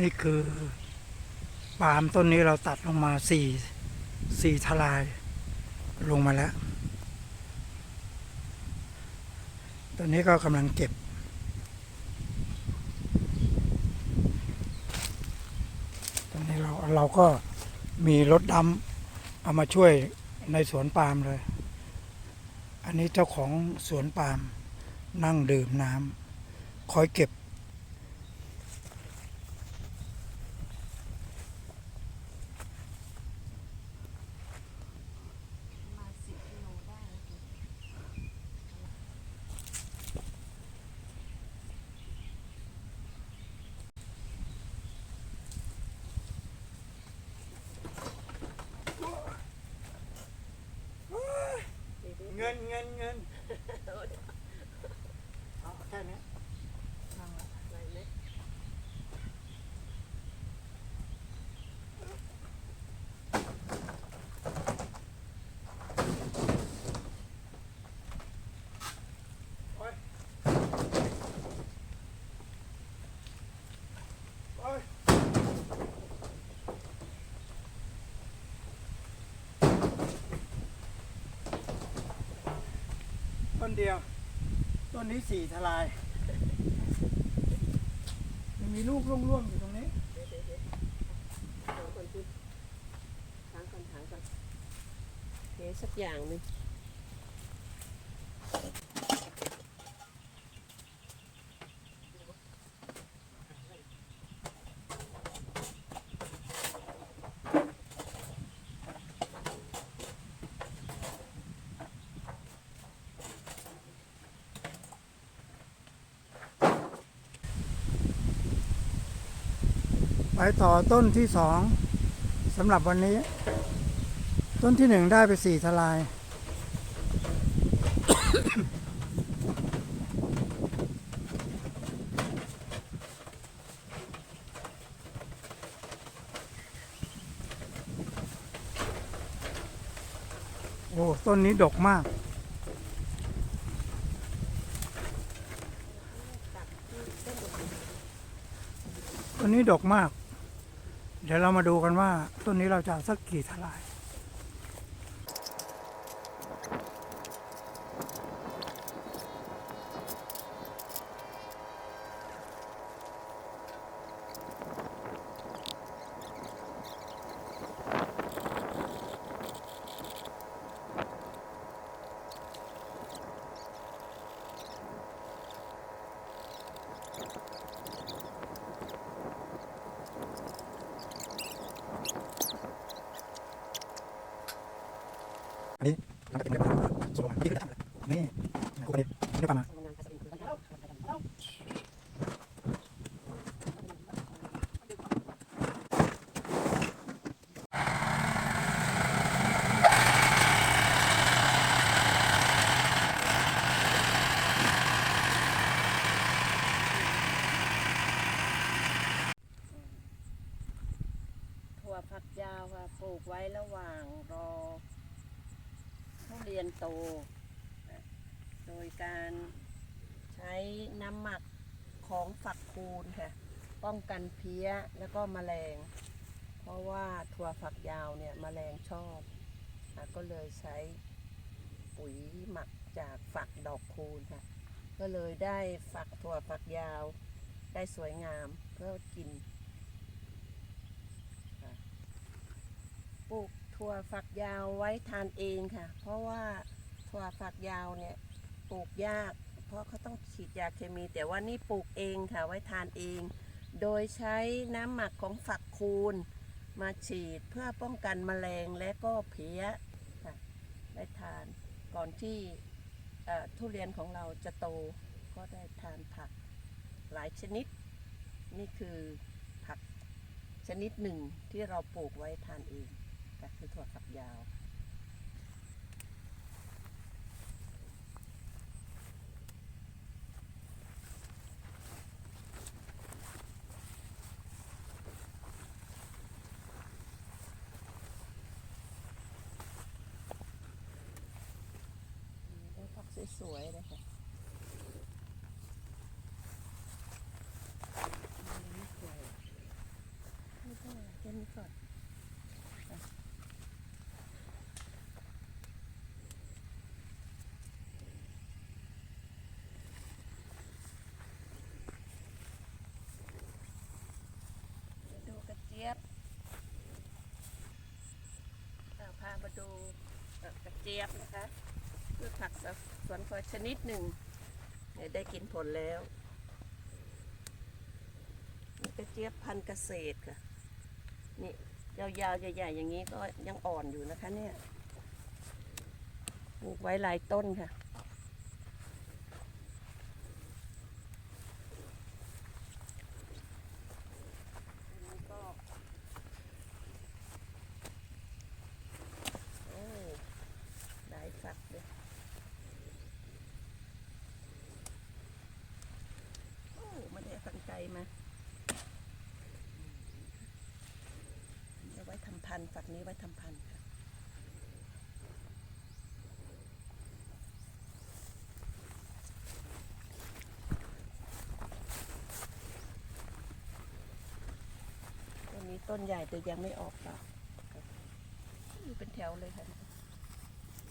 นี่คือปาล์มต้นนี้เราตัดลงมาสี่สี่ทลายลงมาแล้ว ตอนนี้ก็กำลังเก็บ ตอนนี้เราเราก็มีรถดำเอามาช่วยในสวนปาล์มเลย อันนี้เจ้าของสวนปาล์มนั่งดื่มน้ำคอยเก็บ มาสิบกิโลได้แล้วคุณ เงินเงินเงินเอาแค่นี้นั่งละ ไหวไหม โอ๊ยโอ๊ยต้น เดียว ต้นนี้สี่ทลายยังมีลูกร่วงๆอยู่ตรงนี้ถางก่อนถางก่อนถางก่อนสักอย่างหนึ่ง ต่อต้นที่สองสำหรับวันนี้ ต้นที่หนึ่งได้ไปสี่ทลาย โอ้ ต้นนี้ดกมาก ต้นนี้ดกมาก เดี๋ยวเรามาดูกันว่าต้นนี้เราจะสักกี่ทลาย อันนี้มันก็เป็นแบบส่วนที่คือทำเลยนี่กูไปนี่ประมาณทำงานภาถั่วฝักยาวค่ะปลูกไว้ระหว่างรอ ทุเรียนโต โดยการใช้น้ำหมักของฝักคูณค่ะ ป้องกันเพี้ยแล้วก็แมลง เพราะว่าถั่วฝักยาวเนี่ยแมลงชอบอก็เลยใช้ปุ๋ยหมักจากฝักดอกคูณค่ะ ก็เลยได้ฝักถั่วฝักยาว ได้สวยงามเพื่อกินปลูก ถั่วฝักยาวไว้ทานเองค่ะ เพราะว่าถั่วฝักยาวเนี่ยปลูกยาก เพราะเขาต้องฉีดยาเคมี แต่ว่านี่ปลูกเองค่ะไว้ทานเอง โดยใช้น้ำหมักของฝักคูณ มาฉีดเพื่อป้องกันแมลงและก็เพี้ยค่ะได้ทานก่อนที่ทุเรียนของเราจะโตก็ได้ทานผักหลายชนิด นี่คือผักชนิดหนึ่งที่เราปลูกไว้ทานเอง ก็คือถั่วฝักยาวด้ผักสวยๆเลยค่ะอันนี้สวยก่อนอะเดี๋ยวดูกระเจี๊ยบพามาดูกระเจี๊ยบนะคะพืชผักสวนครัวชนิดหนึ่งได้กินผลแล้วกระเจี๊ยบพันธุ์เกษตรค่ะ นี่ยาวๆใหญ่ๆอย่างนี้ก็ยังอ่อนอยู่นะคะเนี่ย ปลูกไว้หลายต้นค่ะ อันนี้ก็โอ้หลายฝักเลยโอ้ไมันได้ฟันไกลมาเอาไว้ทำ พันธุ์ฝักนี้ไว้ทำพันธุ์ค่ะต้นนี้ต้นใหญ่แต่ยังไม่ออกดอกอยู่เป็นแถวเลยค่ะ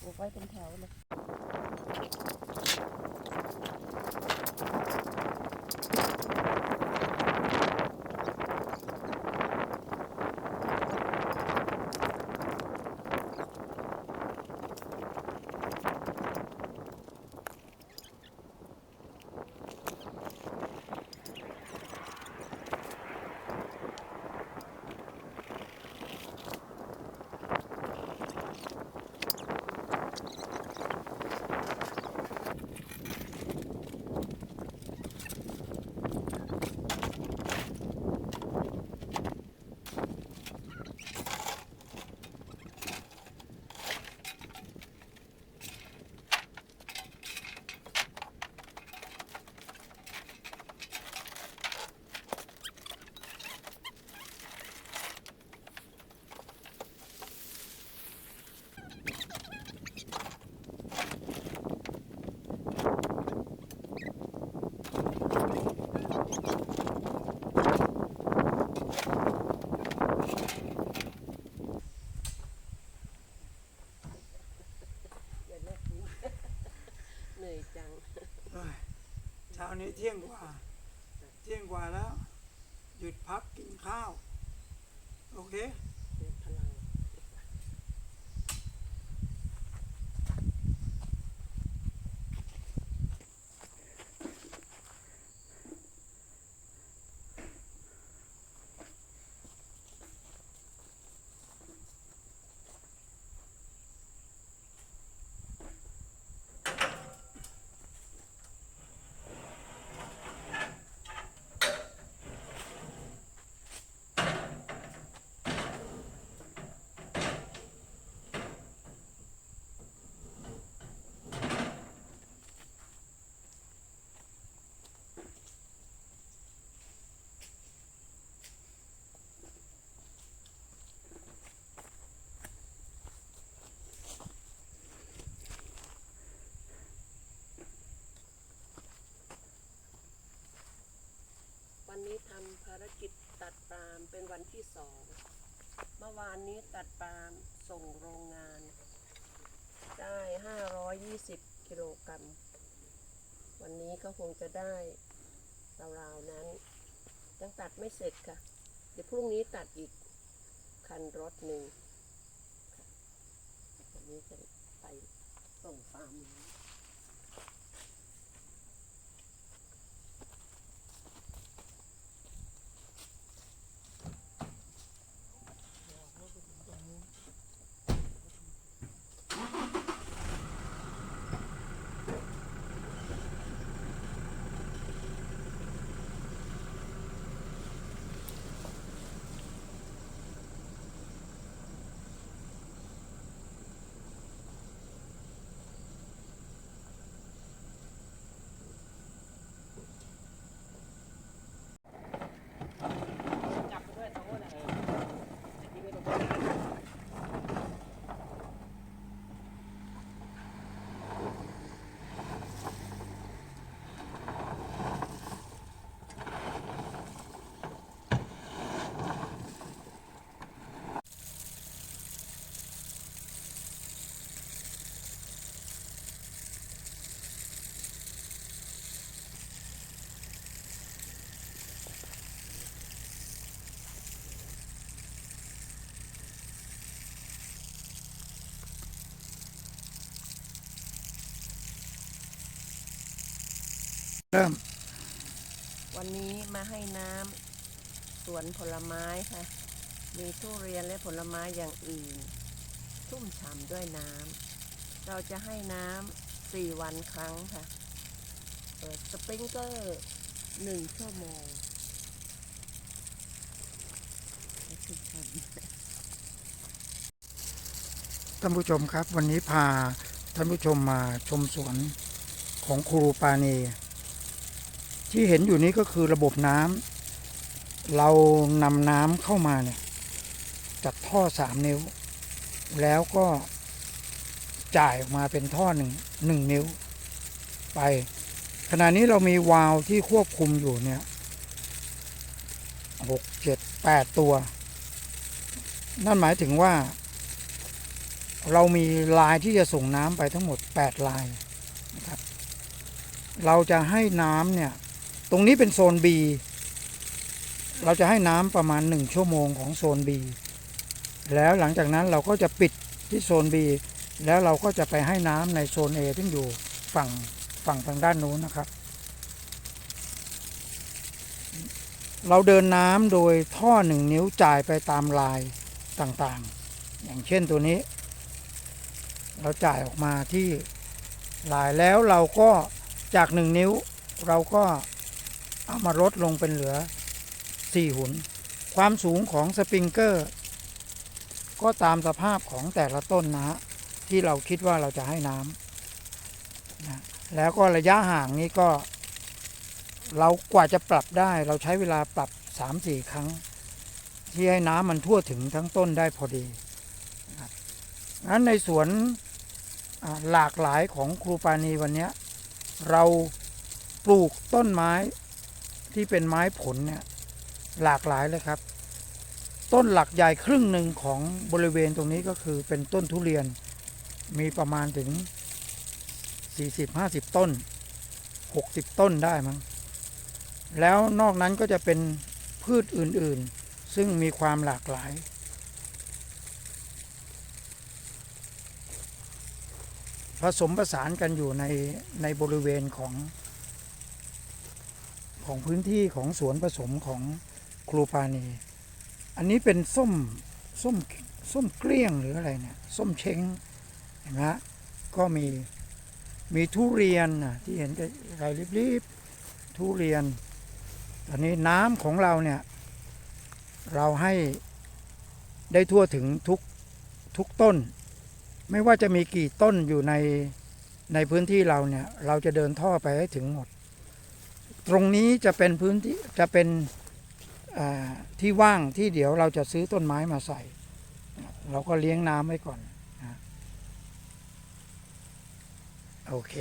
ปลูกไว้เป็นแถวเลยาเลิกกิน เหนื่อยจัง เอ้ย เช้านี้เที่ยงกว่า เที่ยงกว่าแล้ว หยุดพักกินข้าว โอเค เดินพลัง วันนี้ทำภารกิจตัดปาล์มเป็น วันที่สองเมื่อวานนี้ตัดปาล์มส่งโรงงาน ได้520กิโลกรัม วันนี้ก็คงจะได้ราวๆนั้น ยังตัดไม่เสร็จค่ะ เดี๋ยวพรุ่งนี้ตัดอีกคันรถหนึ่งวันนี้จะไปส่งฟาร์มนี้ ริ่มวันนี้มาให้น้ำสวนผลไม้ค่ะ มีทุเรียนและผลไม้อย่างอื่นชุ่มฉ่ำด้วยน้ำเราจะให้น้ำสี่วันครั้งค่ะ เปิดสปริงเกอร์หนึ่งชั่วโมงชุ่มฉ่ำท่านผู้ชมครับ วันนี้พาท่านผู้ชมมาชมสวนของครูปานี ที่เห็นอยู่นี้ก็คือระบบน้ำเรานำน้ำเข้ามาเนี่ยจากท่อสามนิ้ว แล้วก็จ่ายออกมาเป็นท่อหนึ่งหนึ่งนิ้ว ไป ขณะนี้เรามีวาล์วที่ควบคุมอยู่เนี่ยหกเจ็ดแปดตัว นั่นหมายถึงว่า เรามีลายที่จะส่งน้ำไปทั้งหมด8ลายนะครับเราจะให้น้ำเนี่ย ตรงนี้เป็นโซน B เราจะให้น้ำประมาณ 1 ชั่วโมงของโซน B แล้วหลังจากนั้นเราก็จะปิดที่โซน B แล้วเราก็จะไปให้น้ำในโซน A ที่อยู่ฝั่งฝั่งทางด้านนู้นนะครับ เราเดินน้ำโดยท่อหนึ่งนิ้วจ่ายไปตามลายต่างๆ อย่างเช่นตัวนี้ เราจ่ายออกมาที่ลายแล้วเราก็จากหนึ่งนิ้วเราก็ เอามาลดลงเป็นเหลือ 4 หุน ความสูงของสปริงเกอร์ ก็ตามสภาพของแต่ละต้นนะที่เราคิดว่าเราจะให้น้ำนะแล้วก็ระยะห่างนี้ก็ เรากว่าจะปรับได้ เราใช้เวลาปรับ 3-4 ครั้ง ที่ให้น้ำมันทั่วถึงทั้งต้นได้พอดีนั้นในสวนหลากหลายของครูปานีวันนี้เราปลูกต้นไม้ ที่เป็นไม้ผลเนี่ยหลากหลายเลยครับ ต้นหลักใหญ่ครึ่งหนึ่งของบริเวณตรงนี้ก็คือเป็นต้นทุเรียนมีประมาณถึง 40-50 ต้น 60 ต้นได้มั้งแล้วนอกนั้นก็จะเป็นพืชอื่นๆ ซึ่งมีความหลากหลาย ผสมผสานกันอยู่ในในบริเวณของ ของพื้นที่ของสวนผสมของครูปานีอันนี้เป็นส้มส้มส้มเกลี้ยงหรืออะไรเนี่ยส้มเช้งเห็นไหมฮะก็มีมีทุเรียนนะที่เห็นไกลรีบๆทุเรียน ตอนนี้น้ำของเราเนี่ย เราให้ได้ทั่วถึงทุกทุกต้น ไม่ว่าจะมีกี่ต้นอยู่ในในพื้นที่เราเนี่ย เราจะเดินท่อไปให้ถึงหมด ตรงนี้จะเป็นพื้นที่จะเป็นที่ว่างที่เดี๋ยวเราจะซื้อต้นไม้มาใส่ เราก็เลี้ยงน้ำไว้ก่อนนะโอเค